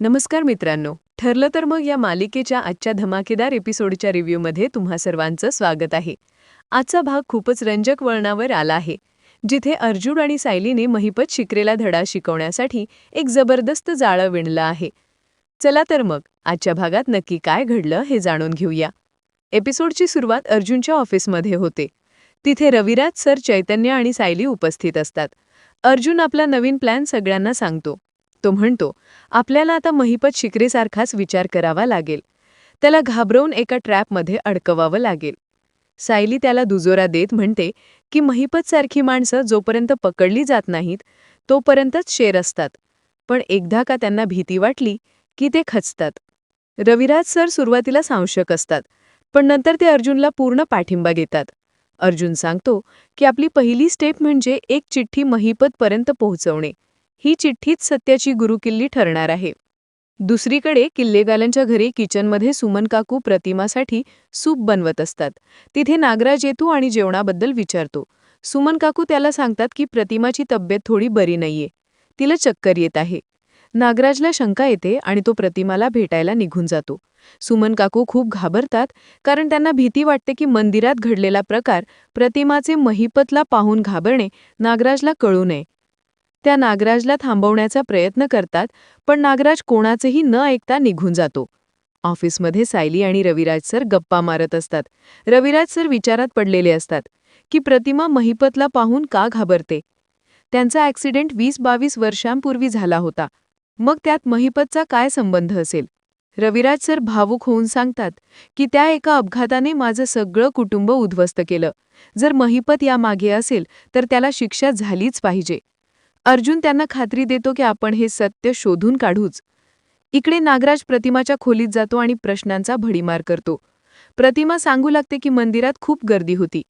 नमस्कार मित्रांनो. ठरलं तर मग या मालिकेच्या आजच्या धमाकेदार एपिसोडच्या रिव्ह्यूमध्ये तुम्हा सर्वांचं स्वागत आहे. आजचा भाग खूपच रंजक वळणावर आला आहे. जिथे अर्जुन आणि सायलीने महिपत शिकरेला धडा शिकवण्यासाठी एक जबरदस्त जाळं विणलं आहे. चला तर मग आजच्या भागात नक्की काय घडलं हे जाणून घेऊया. एपिसोडची सुरुवात अर्जुनच्या ऑफिसमध्ये होते. तिथे रविराज सर चैतन्य आणि सायली उपस्थित असतात. अर्जुन आपला नवीन प्लॅन सगळ्यांना सांगतो. तो म्हणतो आपल्याला आता महिपत शिकरेसारखाच विचार करावा लागेल. त्याला घाबरवून एका ट्रॅपमध्ये अडकवावं लागेल. सायली त्याला दुजोरा देत म्हणते की महिपतसारखी माणसं जोपर्यंत पकडली जात नाहीत तोपर्यंतच शेर असतात. पण एकदा का त्यांना भीती वाटली की ते खचतात. रविराज सर सुरुवातीला सांशक असतात पण नंतर ते अर्जुनला पूर्ण पाठिंबा घेतात अर्जुन सांगतो की आपली पहिली स्टेप म्हणजे एक चिठ्ठी महिपतपर्यंत पोहोचवणे. ही चिठ्ठीच सत्याची गुरुकिल्ली ठरणार आहे. दुसरीकडे किल्लेगालांच्या घरी किचनमध्ये सुमन काकू प्रतिमासाठी सूप बनवत असतात. तिथे नागराज येतो आणि जेवणाबद्दल विचारतो. सुमन काकू त्याला सांगतात की प्रतिमाची तब्येत थोडी बरी नाहीये. तिला चक्कर येत आहे. नागराजला शंका येते आणि तो प्रतिमाला भेटायला निघून जातो. सुमन काकू खूप घाबरतात कारण त्यांना भीती वाटते की मंदिरात घडलेला प्रकार प्रतिमाचे महिपतला पाहून घाबरणे नागराजला कळू नये. त्या नागराजला थांबवण्याचा प्रयत्न करतात पण नागराज कोणाचेही न ऐकता निघून जातो. ऑफिसमध्ये सायली आणि रविराज सर गप्पा मारत असतात. रविराज सर विचारात पडलेले असतात की प्रतिमा महिपतला पाहून का घाबरते? त्यांचा ॲक्सिडेंट वीस बावीस वर्षांपूर्वी झाला होता. मग त्यात महिपतचा काय संबंध असेल? रविराज सर भावूक होऊन सांगतात की त्या एका अपघाताने माझं सगळं कुटुंब उद्ध्वस्त केलं. जर महिपत यामागे असेल तर त्याला शिक्षा झालीच पाहिजे. अर्जुन त्यांना खात्री देतो की आपण हे सत्य शोधून काढूच. इकडे नागराज प्रतिमाच्या खोलीत जातो आणि प्रश्नांचा भडीमार करतो. प्रतिमा सांगू लागते की मंदिरात खूप गर्दी होती.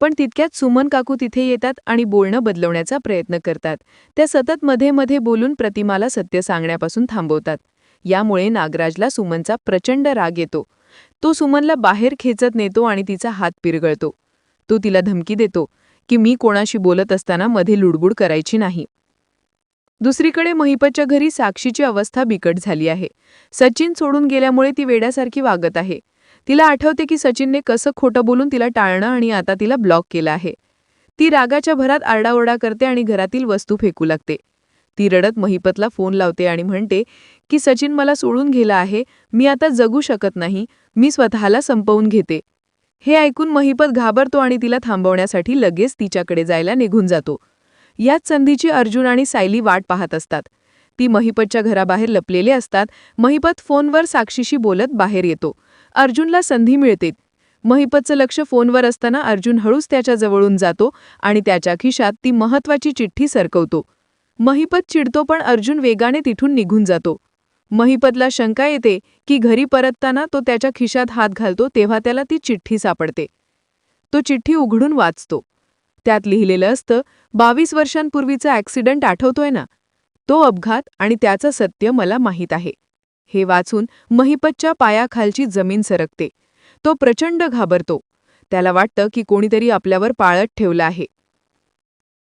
पण तितक्यात सुमन काकू तिथे येतात आणि बोलणं बदलवण्याचा प्रयत्न करतात. त्या सतत मध्ये मध्ये बोलून प्रतिमाला सत्य सांगण्यापासून थांबवतात. यामुळे नागराजला सुमनचा प्रचंड राग येतो. तो सुमनला बाहेर खेचत नेतो आणि तिचा हात पिरगळतो. तो तिला धमकी देतो की मी कोणाशी बोलत असताना मध्ये लुडबुड करायची नाही. दुसरीकडे महिपतच्या घरी साक्षीची अवस्था बिकट झाली आहे. सचिन सोडून गेल्यामुळे ती वेड्यासारखी वागत आहे. तिला आठवते की सचिनने कसं खोटं बोलून तिला टाळणं आणि आता तिला ब्लॉक केलं आहे. ती रागाच्या भरात आरडाओरडा करते आणि घरातील वस्तू फेकू लागते. ती रडत महिपतला फोन लावते आणि म्हणते की सचिन मला सोडून गेला आहे. मी आता जगू शकत नाही. मी स्वतःला संपवून घेते. हे ऐकून महिपत घाबरतो आणि तिला थांबवण्यासाठी लगेच तिच्याकडे जायला निघून जातो. याच संधीची अर्जुन आणि सायली वाट पाहत असतात. ती महिपतच्या घराबाहेर लपलेले असतात. महिपत फोनवर साक्षीशी बोलत बाहेर येतो. अर्जुनला संधी मिळते. महिपतचं लक्ष फोनवर असताना अर्जुन हळूच त्याच्या जवळून जातो आणि त्याच्या खिशात ती महत्वाची चिठ्ठी सरकवतो. महिपत चिडतो पण अर्जुन वेगाने तिथून निघून जातो. महिपतला शंका येते की घरी परतताना तो त्याच्या खिशात हात घालतो तेव्हा त्याला ती चिठ्ठी सापडते. तो चिठ्ठी उघडून वाचतो. त्यात लिहिलेलं असतं बावीस वर्षांपूर्वीचा ॲक्सिडंट आठवतोय ना? तो अपघात आणि त्याचं सत्य मला माहीत आहे. हे वाचून महिपतच्या पायाखालची जमीन सरकते. तो प्रचंड घाबरतो. त्याला वाटतं की कोणीतरी आपल्यावर पाळत ठेवलं आहे.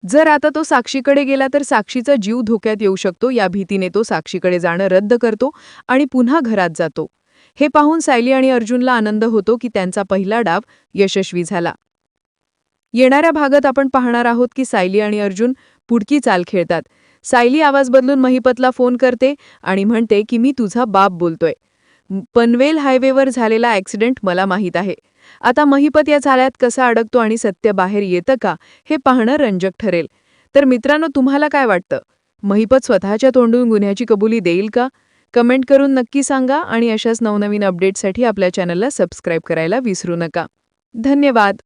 जर आता तो साक्षीकडे गेला तर साक्षीचा जीव धोक्यात येऊ शकतो या भीतीने तो साक्षीकडे जाणं रद्द करतो आणि पुन्हा घरात जातो. हे पाहून सायली आणि अर्जुनला आनंद होतो की त्यांचा पहिला डाव यशस्वी झाला. येणाऱ्या भागात आपण पाहणार आहोत की सायली आणि अर्जुन पुढकी चाल खेळतात. सायली आवाज बदलून महिपतला फोन करते आणि म्हणते की मी तुझा बाप बोलतोय. पनवेल हायवेवर झालेला ॲक्सिडेंट मला माहीत आहे. आता महिपत या चाळ्यात कसा अडकतो आणि सत्य बाहेर येतं का हे पाहणं रंजक ठरेल. तर मित्रांनो तुम्हाला काय वाटतं? महिपत स्वतःच्या तोंडून गुन्ह्याची कबुली देईल का? कमेंट करून नक्की सांगा आणि अशाच नवनवीन अपडेटसाठी आपल्या चॅनलला सबस्क्राईब करायला विसरू नका. धन्यवाद.